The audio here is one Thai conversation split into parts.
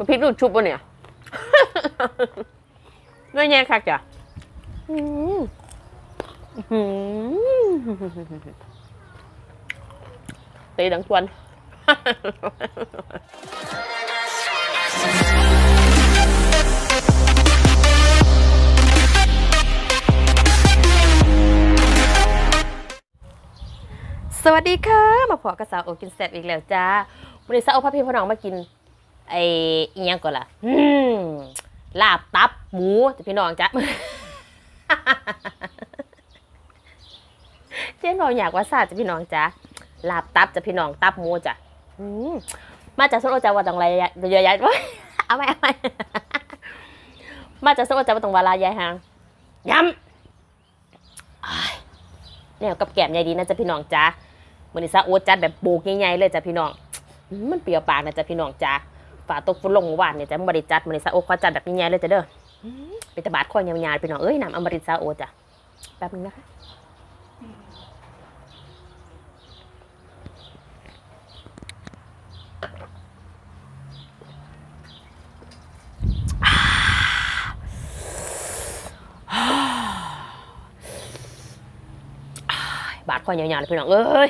มันพริกดูดชุบปะเนี่ย ด้วยแง่คักจ้ะอืมอื้อหือตีดังชวนสวัสดีค่ะ มาพอกับสาวโอกินแซ่บอีกแล้วจ้าวันนี้สาวโอพาพี่พ่อน้องมากิน ไอ้อีหยังก่อนล่ะลาบตับหมูจะพี่น้องจ้ะเจ๊น้องอยากว่าซาจะพี่น้องจ้ะลาบตับจะพี่น้องตับหมูจ้ะมาจากสนโอจาว่าตรงไรเยอะแยะว้เอาไหมเอาไหมมาจากสนโอจาว่าตรงวาลายายหางย้ำเนี่ยกับแก้มใหญ่ดีนะจ๊ะพี่น้องจ้ะวันนี้ซาโอจัดแบบโบกใหญ่ๆเลยจ้ะพี่น้องมมันเปรี้ยวปากนะจ๊ะพี่น้องจ้ะ ฝาตกฝุ่นลงวานเนี่ยจะมันบริจัดวันนี้ซาโอขอจัดแบบใหญ่ๆเลยจ้ะเด้อเป็นตบาดคอยาวๆพี่น้องเอ้ยน้ำอมฤตซาโอจ้ะแป๊บนึงนะคะบาดคอยาวๆเลยพี่น้องเอ้ย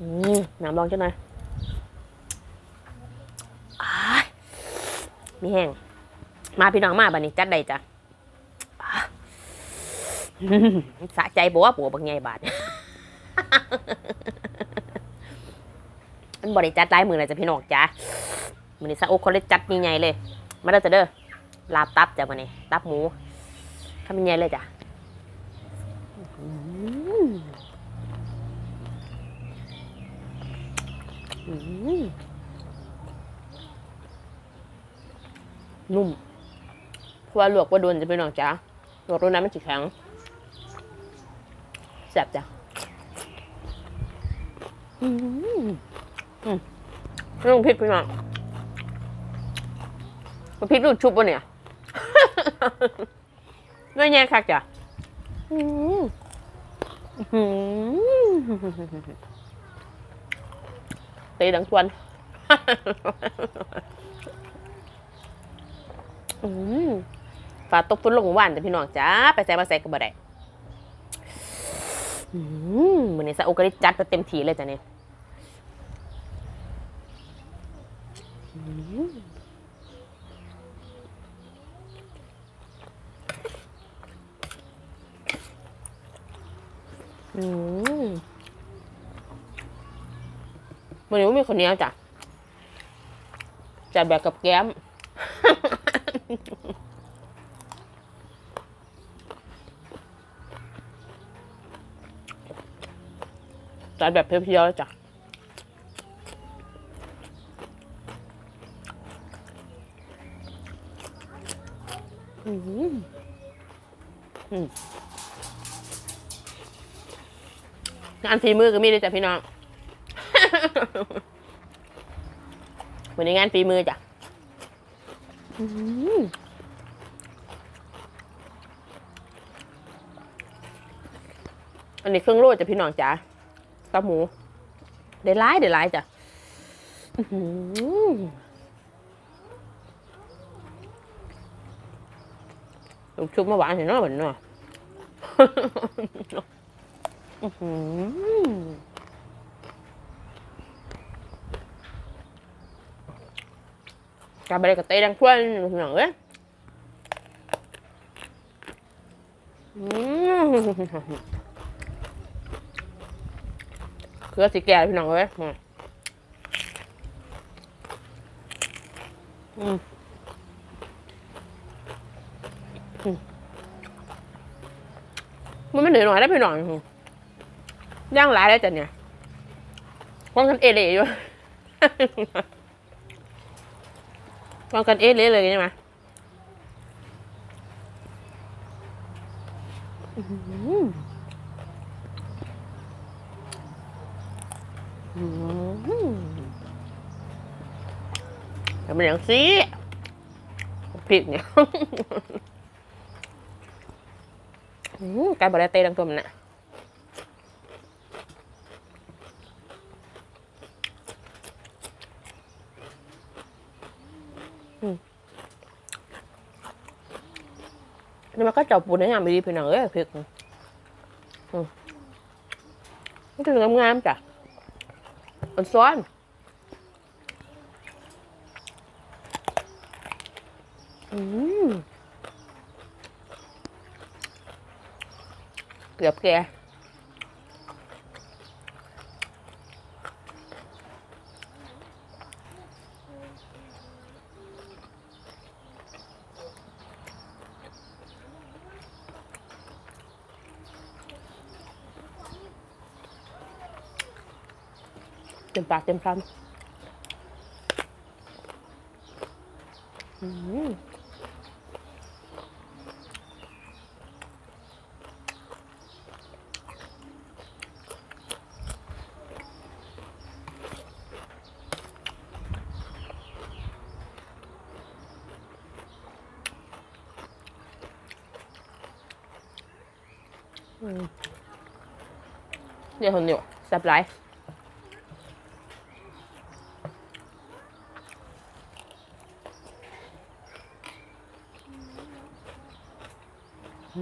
อืมน้ำ ลองจังหน่อยมีแห้ง มาพี่น้องมาบัดนี้จัดได้จ้ะสะใจบัวปัวบางไงบาดมันบริจัดลายมือเลยจ้ะพี่น้องจ้ะมือนี้ซาโอ้คนเลยจัดยังไงเลย มาเด้อจ้ะเด้อลาบตับจ้ะมือนี้ตับหมูทำยังไงเลยจ้ะอืมอืม นุ่มเพราะว่าลวกว่าโดนจะเป็นหนองจ้าลวกโดนน้ำมันจะแข็งแซ่บจ้ะอืมอืมไม่ต้องพริกพี่น้องมันพริกดูดชุบปะเนี่ยด้วยแง่คักจ้ะอืมอื้อหือ ตีดังชวนอืมฝาตกฟุ้นลงหมู่านแต่พี่น้องจ้าไปใส่มาใส่ก็บ่ได้อืมมื้อนี้ซะโอกาได้จัดไปเต็มทีเลยจ้ะเนี่ยอืม วันนี้ไม่มีคนเนี้ยวจ้ะจัดแบบกับแก้ม จัดแบบเพียวๆจ้ะอืมอืมงานฝีมือก็มีเลยจ้ะพี่น้อง วันนี้งานฝีมือจ้ะอืมอันนี้เครื่องโรดจ้ะพี่น้องจ้ะตับหมูได้ร้ายได้ร้ายจ้ะอื้อหือลูกชุบมาหวานเห็นเนาะเหมือนเนาะ อื้อหือ กาบอะไรกับเต้ดังช่วยหน่อยเอ้ยอืมเครือสีแก่พี่น้องเอ้ยอืมมันไม่เหนื่อยหน่อยได้พี่น้องย่างหลายแล้จ้ะเนี่ยควางกันเอเล่อยู่ วางกันเอเล่เลยใช่ไหมอื้อหืออื้อหือแต่มันอย่างซีผิดเนี่ยอืมไก่บอลเต้ดังตัวมันนะ นี่มันก็จับปูนให้งามดีพี่น้องเอ้ยพริกอืมมันถึงงามๆจ้ะมันซ้อนอืมเกือบแก่ เต็มปากเต็มคำอืมอืมเดี๋ยวคนเดียวแซ่บไรอื เน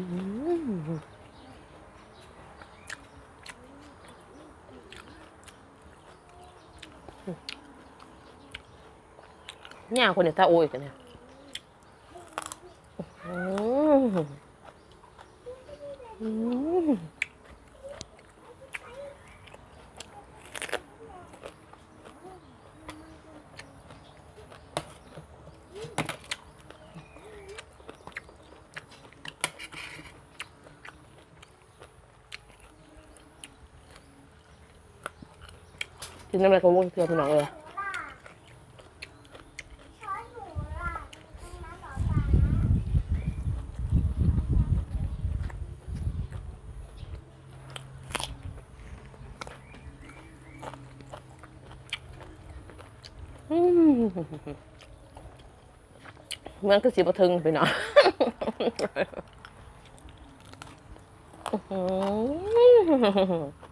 ี่ยคนเดียวตาโอ้ยกันเนี่ยอืมอืม กินน้ำอะไรก็ว่งเกลือพี่น้องเอออืมเหมือนคือสีบะทึงพี่น้องอื้อ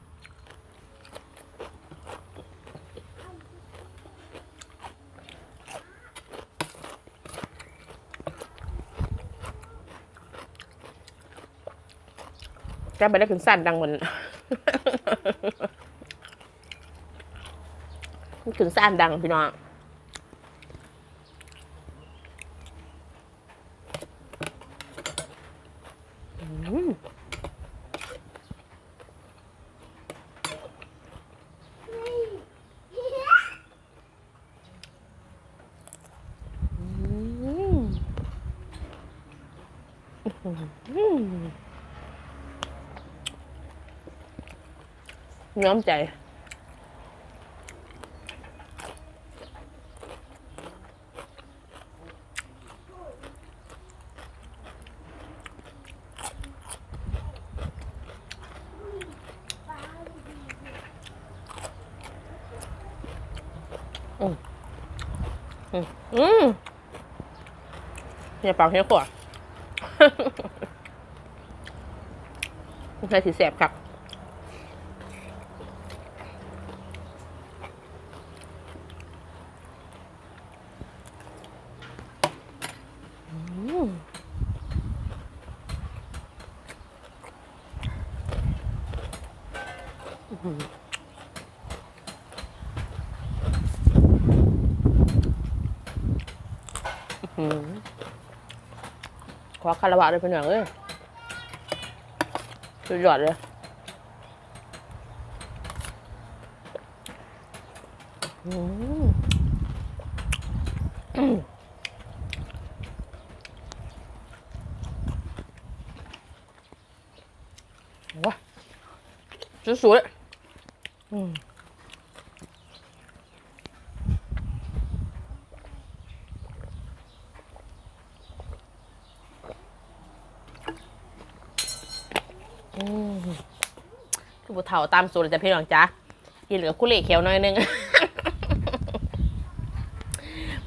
แกไปได้ขึ้นสั้นดังเหมือนขึ้นสั้นดังพี่น้อง น้อมใจ อืมอืมอืมอย่าเป่าเฮีาขวด ใส่สีแสบครับ ขอคาราวะเลยเป็นอย่างเอ้ยสุดยอดเลยว้าสวยๆ คือบุเฒ่าตามสูตรจะพี่น้องจ้ะกินเหลือคุเล่เขียวน่อยนึง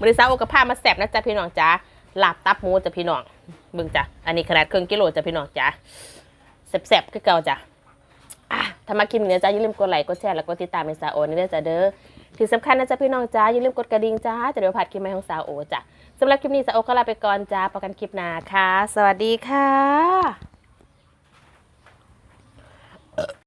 บริษัทโอกภาพมาแสบนะจ๊ะพี่น้องจ้ะลาบตับหมูจ้ะพี่น้องเบิ่งจ้ะอันนี้ขนาดครึ่งกิโลจ้ะพี่น้องจ้ะแสบๆคือเก่าจ้ะ ถ้ามาคลิปนี้นะจ้าอย่าลืมกดไลค์กดแชร์แล้วกดติดตามในสาโอนี่ด้วยจ้ะเด้อที่สำคัญนะจ๊ะพี่น้องจ้าอย่าลืมกดกระดิ่งจ้าจะเดี๋ยวผัดคลิปใหม่ของสาวโอจ้ะสำหรับคลิปนี้สาวโอก็ลาไปก่อนจ้าประกันคลิปหน้าค่ะ สวัสดีค่ะ